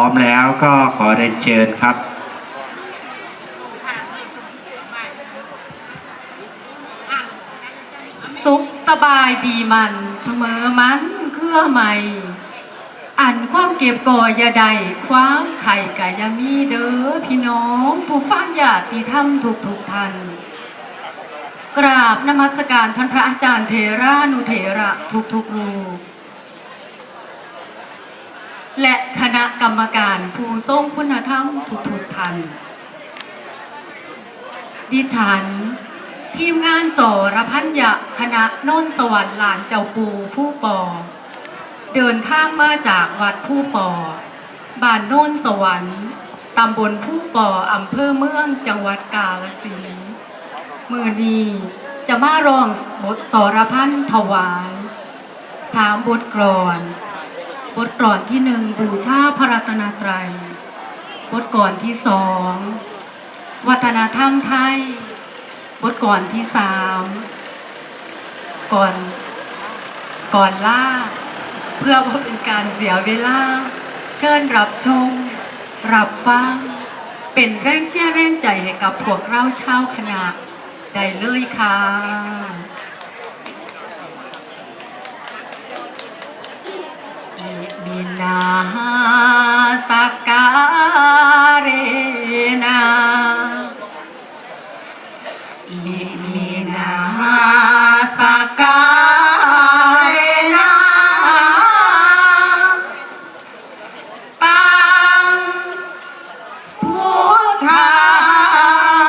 พร้อมแล้วก็ขอเรียนเชิญครับสุขสบายดีมันเสมอมันเครือใหม่อันความเก็บก่อยาใดความไข่กะยามีเด้อพี่น้องผู้ฟังญาติธรรมทุกทุกท่านกราบนมัสการท่านพระอาจารย์เทรานุเถระทุกทุกรูป และคณะกรรมการผู้ทรงคุณธรรมทุกทุกท่าน ดิฉัน ทีมงานโสรพันยะคณะโน้นสวรรค์หลานเจ้าปูผู้ปอ เดินทางมาจากวัดผู้ปอ บ้านโน้นสวรรค์ตำบลผู้ปออำเภอเมืองจังหวัดกาฬสินธุ์มือนี้จะมาร้องบทสรพันถวายสามบทกลอน บทกลอนที่หนึ่งบูชาพระรัตนตรัยบทกลอนที่สองวัฒนธรรมไทยบทก่อนที่สามก่อนก่อนล่า เพื่อว่าเป็นการเสียเวลา เชิญรับชม รับฟัง เป็นแรงเชียร์แรงใจให้กับพวกเราชาวคณะได้เลยค่ะ อิมิ นาสักการนาอิมินาสักการเรนาตังพุทธั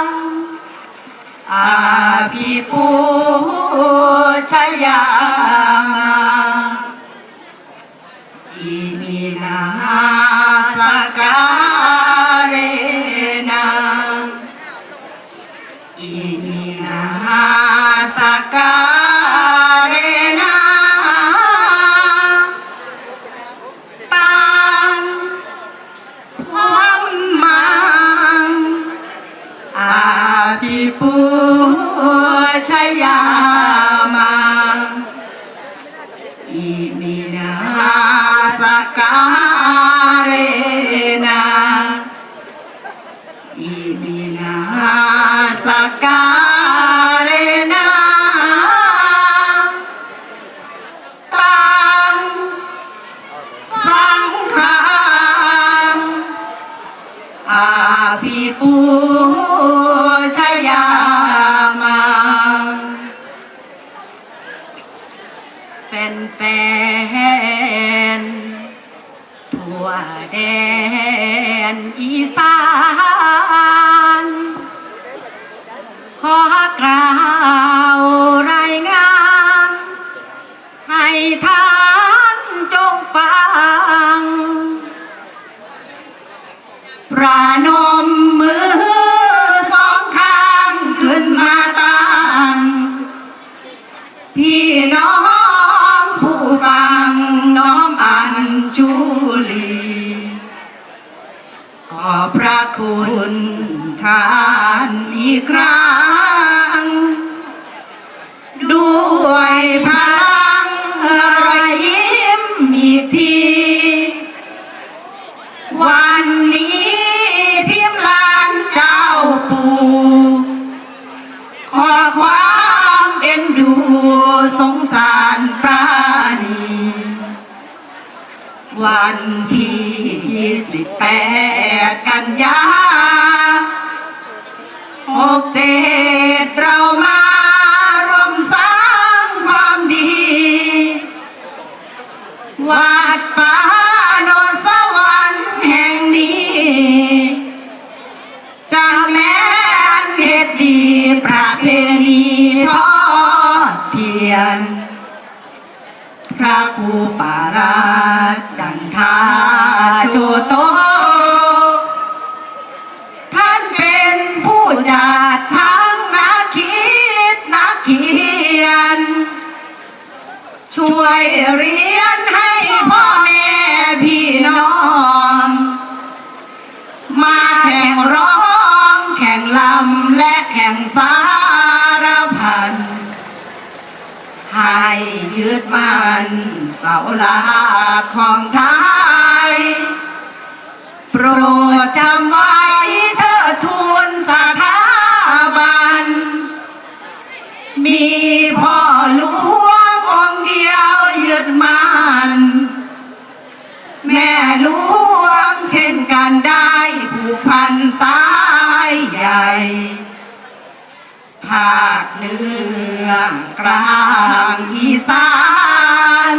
งอาภิปุชยาม ภิ อีกครั้ง ด้วยพลังรอยยิ้มอีกที วันนี้ทีมลานเจ้าปู่ขอความเอ็นดูสงสารปราณี วันที่ยี่สิบแปดกันยาห กเจ็ดเรามารวมสร้างความดี วาดป่าโนนสวรรค์แห่งนี้ เสาหลักของไทย โปรดจำไว้เธอทูลสถาบัน มีพ่อหลวงองเดียวยึดมันแม่หลวงเช่นกันได้ผูกพันสายใหญ่ภาคเหนือกลางอีสาน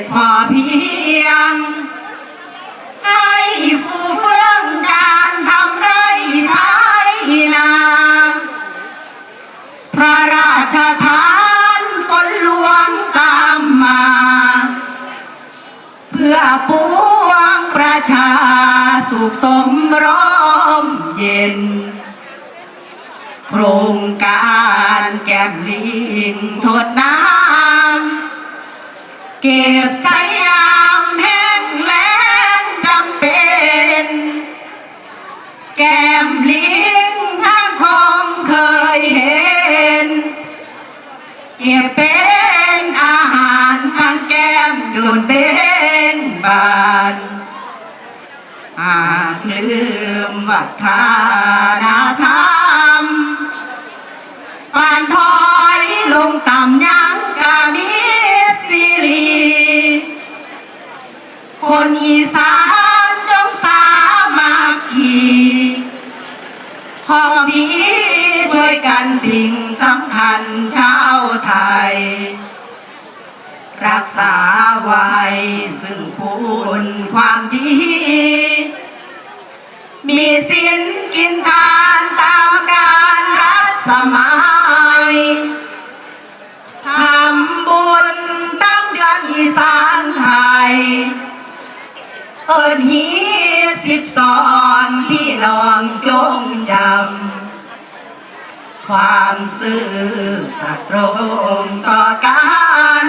จพอเพียง ให้ฟูเฟื่องการทำไรไทยนา พระราชทานฝนหลวงตามมา เพื่อปวงประชาสุขสมร่มเย็น โครงการแก้มลิงทดน้ำ เก็บใช้ยามแห้งแล้งจำเป็น แก้มลิงท่านคงเคยเห็น เก็บเป็นอาหารทางแก้มจนเป็นบาน หากลืมวัฒน คนอีสานจงสามัคคีของดีช่วยกันสิ่งสำคัญชาวไทย รักษาไว้ซึ่งคุณความดี มีสินกินทานตามการรัฐสมัย เอิญฮีสิบสอนพี่น้องจงจำ ความซื่อสัตย์ตรงต่อกัน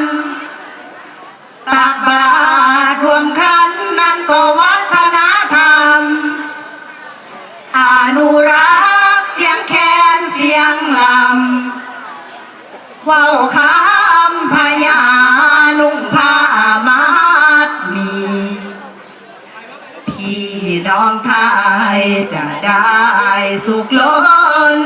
ตักบาตรวมขันนั่นก็วัฒนธรรม อนุรักษ์เสียงแคนเสียงลำว้าคำายสุขล้น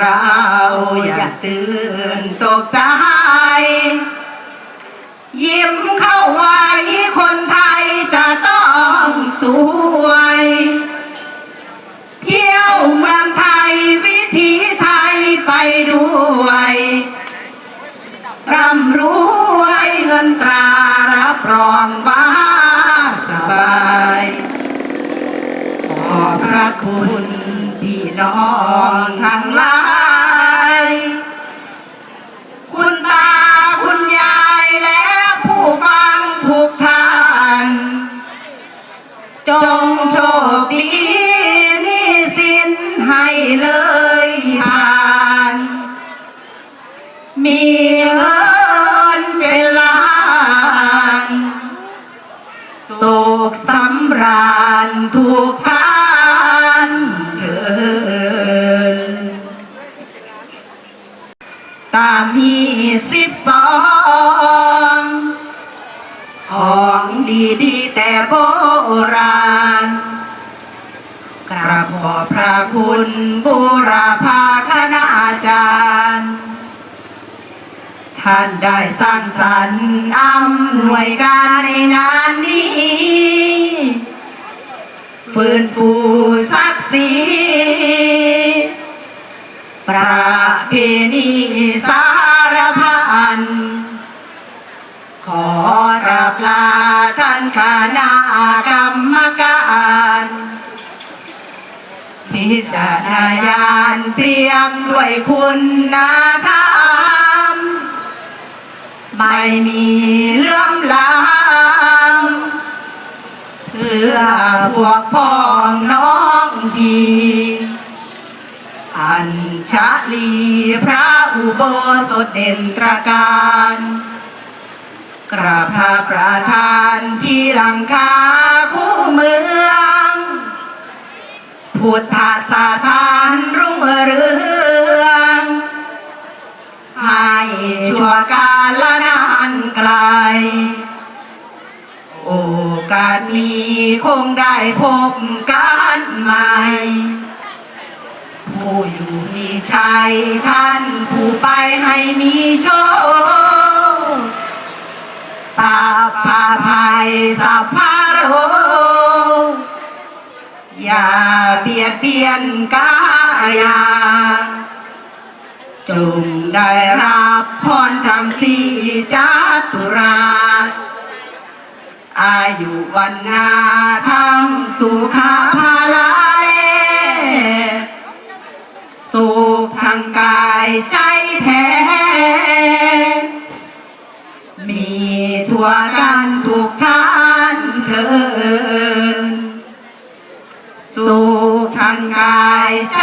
เราอย่าตื่นตกใจ ยิ้มเข้า มีเงินเป็นล้านโศกสำราญทุกท่านเถิดตามีสิบสองของดีดีแต่โบราณ กราบขอพระคุณบุรพาคณาจารย์ ท่านได้สร้างสรรค์อำนวยการในงานนี้ ฟื้นฟูศักดิ์ศรีประเพณีสารพัน ขอกราบลาท่านคณะกรรมการพิจารณญาณเตรียมด้วยคุณธรรม ไม่มีเลื่อมล้ำเพื่อพวกพ้องน้องพี่อัญชลีพระอุโบสถเด่นตรการกราบพระประธานที่หลังคาคู่เมือง พุทธสถานรุ่งเรืองให้ชั่วกาลนาน ไกล โอกาสมีคงได้พบกันใหม่ผู้อยู่มีชัยท่านผู้ไปให้มีโชคสัพพาภัยสัพพาโรอย่าเบียดเบียนกายา จงได้รับพรธรรมสีจาตุราอายุวันนาทั้งสุขาภาลาเลสุขทางกายใจแท้ มีทั่วกันทุกท่านเถินสุขทางกายใจ